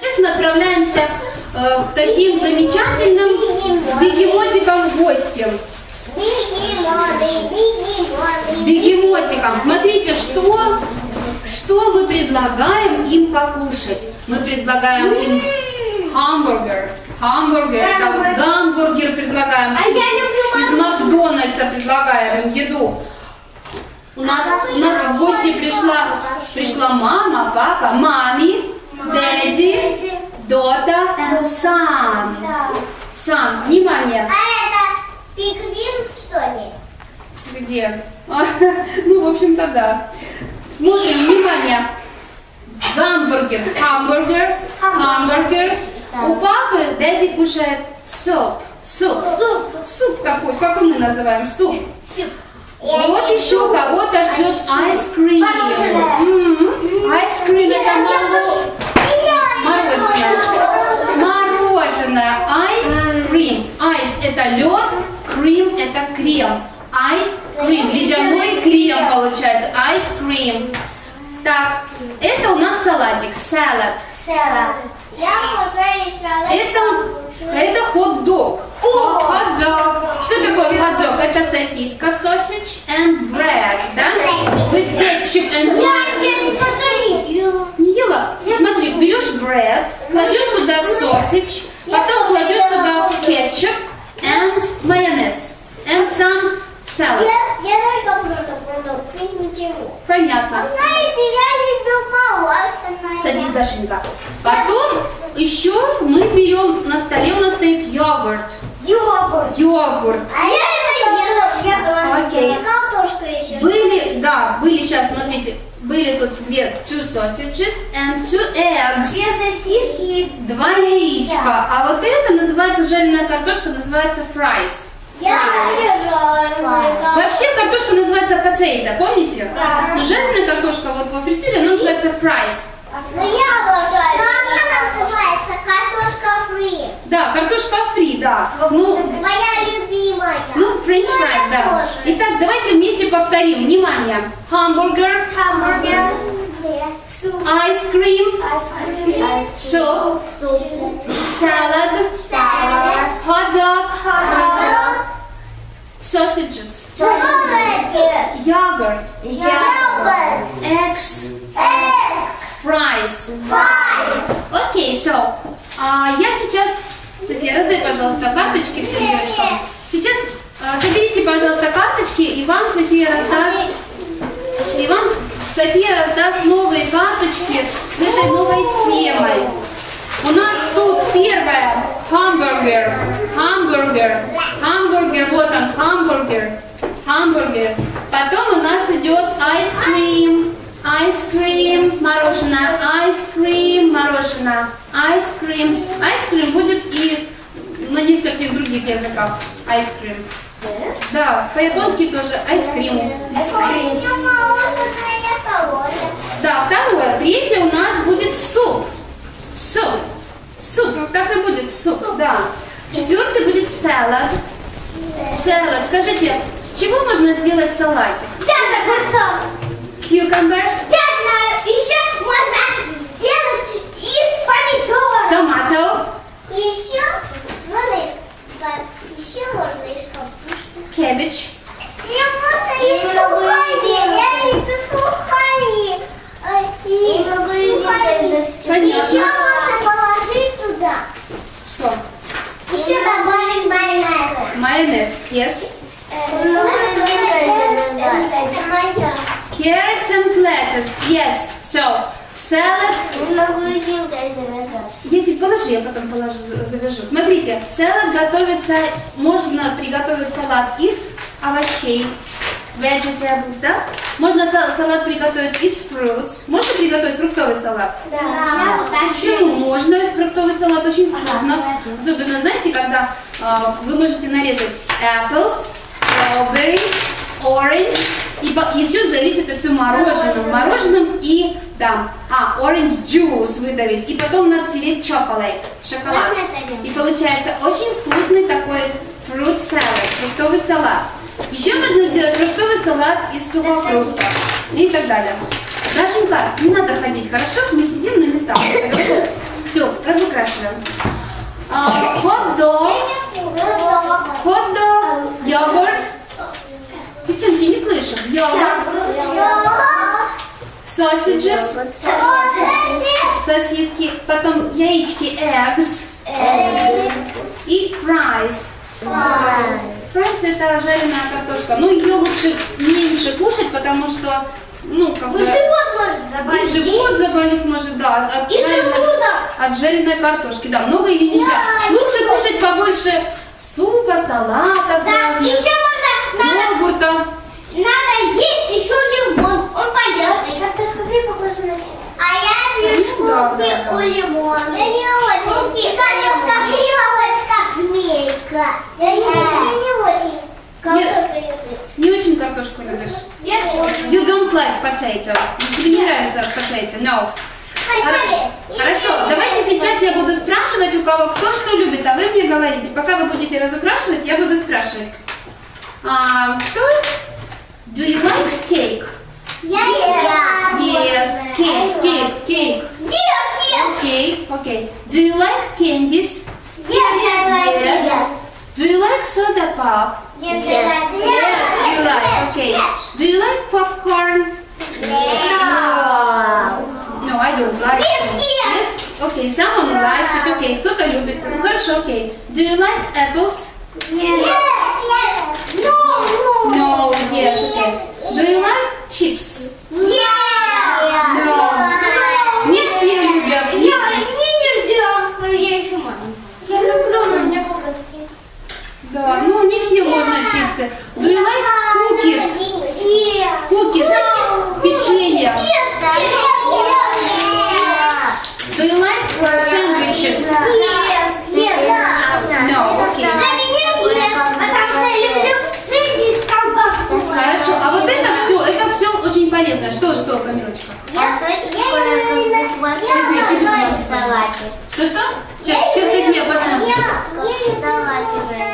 Сейчас мы отправляемся э, к таким замечательным бегемотикам в гости. Бегемотикам. Смотрите, что, что мы предлагаем им покушать. Мы предлагаем им хамбургер. Хамбургер, Гамбургер. гамбургер предлагаем. А я люблю Из Макдональдса предлагаем им еду. У нас, у нас в гости пришла, пришла мама, папа, мами, дэдди, дота, сан. Сан, внимание. А это пиквин, что ли? Где? А, Ну, в общем-то, да. Смотрим, внимание. Гамбургер, хамбургер, хамбургер. У папы дэдди кушает суп. Суп. Суп. Суп какой? Как мы называем? Суп. Вот еще кого-то ждет айскрим. М, Айскрим это мало- мороженое. Мороженое. Айскрим. Айс это лед, крем это крем. Айскрим. Ледяной крем получается. Айскрим. Так, это у нас салатик. Салат. Салат. Я уже и салат Это, это хот-дог. Хот-дог. Что такое хот-дог? Это сосиска, sausage and bread, да? With ketchup and Я mayo. не подарю. Не ела? Смотри, берешь bread, кладешь туда sausage, потом кладешь туда кетчуп and майонез. And some salad. Я, я только просто буду, без ничего. Понятно. Знаете, я люблю мороженое. Садись, Дашенька. Потом еще мы берем, на столе у нас стоит йогурт. Йогурт. Йогурт. А я это ем. Я тоже Окей. Картошка еще. Были, да, были сейчас, смотрите, были тут две two sausages and two eggs. Две сосиски. Два яичка. А вот это называется жареная картошка, называется fries. Я жареная. Вообще картошка называется potato, помните? Да. Но жареная картошка вот во фритюре, она называется fries. Но я обожаю. Но она называется картошка фри. Да, картошка фри, да. Ну, Моя любимая. ну, френч фрайс, да. тоже. Итак, давайте вместе повторим. Внимание. Хамбургер, Хамбургер. Айскрим, суп, салат, Салат. хот-дог, Хот-дог. sausages, йогурт, Йогурт. eggs, Эс. fries. Файс. Окей, so, а, я сейчас, София, раздай, пожалуйста, карточки всем девочкам. Сейчас а, соберите, пожалуйста, карточки, и вам София раздаст, и вам София раздаст новые карточки с этой новой темой. У нас тут первое хамбургер, хамбургер, хамбургер, вот он, хамбургер, хамбургер. Потом у нас идет айскрим, айскрим, мороженое, айскрим, мороженое, айскрим. Айскрим будет и на нескольких других языках. Айскрим. Да, по-японски тоже айскрим. Айскрим. Мороженое тоже. Да, второе. Третье у нас будет суп. Суп. Суп. Так и будет суп, да. Четвертый будет салат. Салат. Скажите, с чего можно сделать салатик? Я с огурцом. Cucumbers, Я знаю, еще можно сделать из помидор. tomato, Еще можно из па- еще можно из капусты. cabbage, Я можно из сухари. Я люблю сухари. Э, И сухари. Понятно. Еще можно положить туда. что? Еще добавить майонез. Майонез, yes. Это моя. Carrots and lettuce, yes. So, salad. Я тебе положи, я потом положу, завяжу. Смотрите, салат готовится, можно приготовить салат из овощей, vegetables, да? Можно са- салат приготовить из fruits. Можно приготовить фруктовый салат? Да. Почему? Можно. Фруктовый салат очень вкусно. Особенно, знаете, когда а, вы можете нарезать apples, strawberries, orange, и еще залить это все мороженым. Мороженым и, да, а, orange juice выдавить. И потом натереть chocolate, шоколад. И получается очень вкусный такой fruit salad, фруктовый салат. Еще можно сделать фруктовый салат из сухофруктов и так далее. Дашенька, не надо ходить, хорошо? Мы сидим на местах. Все, разукрашиваем. А, Хот-дог, хот-дог, йогурт. Йогурт, sausages, сосиски, потом яички, eggs и fries. Фрайс это жареная картошка. Ну, ее лучше меньше кушать, потому что, ну, как бы... Живот может И заболеть. живот заболеть может, да, от, И жареной- от жареной картошки. Да, много ее нельзя. Да, Лучше кушать побольше супа, салатов Да, разных, еще можно, надо, йогурта. Надо есть еще лимон. Он полезный. Картошка фри похожа на чипсы. А я люблю Да, да, да. у лимона. Я не очень. Картошка фри похожа как змейка. Я не, я не очень. Картошку люблю. Не очень картошку любишь. Я. You don't like potato. Тебе не нравится potato, no. Хоро- Хорошо, давайте сейчас я буду спрашивать у кого кто что любит, а вы мне говорите. Пока вы будете разукрашивать, я буду спрашивать. А, кто? Do you like cake? Я я. Yes, cake, cake, cake. Yes, yes. Okay, okay. Do you like candies? Yes, I like Yes. yes. Do you like soda pop? Yes, I like Yes, you like. Okay. Do you like popcorn? No, I don't like. Yes, it. yes. Yes. Okay, someone likes it. Okay, кто-то любит. Ну, Хорошо, okay. Do you like apples? Yes, yes. Do you like chips? Yeah. полезное. Что, что, Камилочка? Я, я, я, Что, что? Сейчас, сейчас я, я, я, я, я, я, я, я, я, я, я, я, я,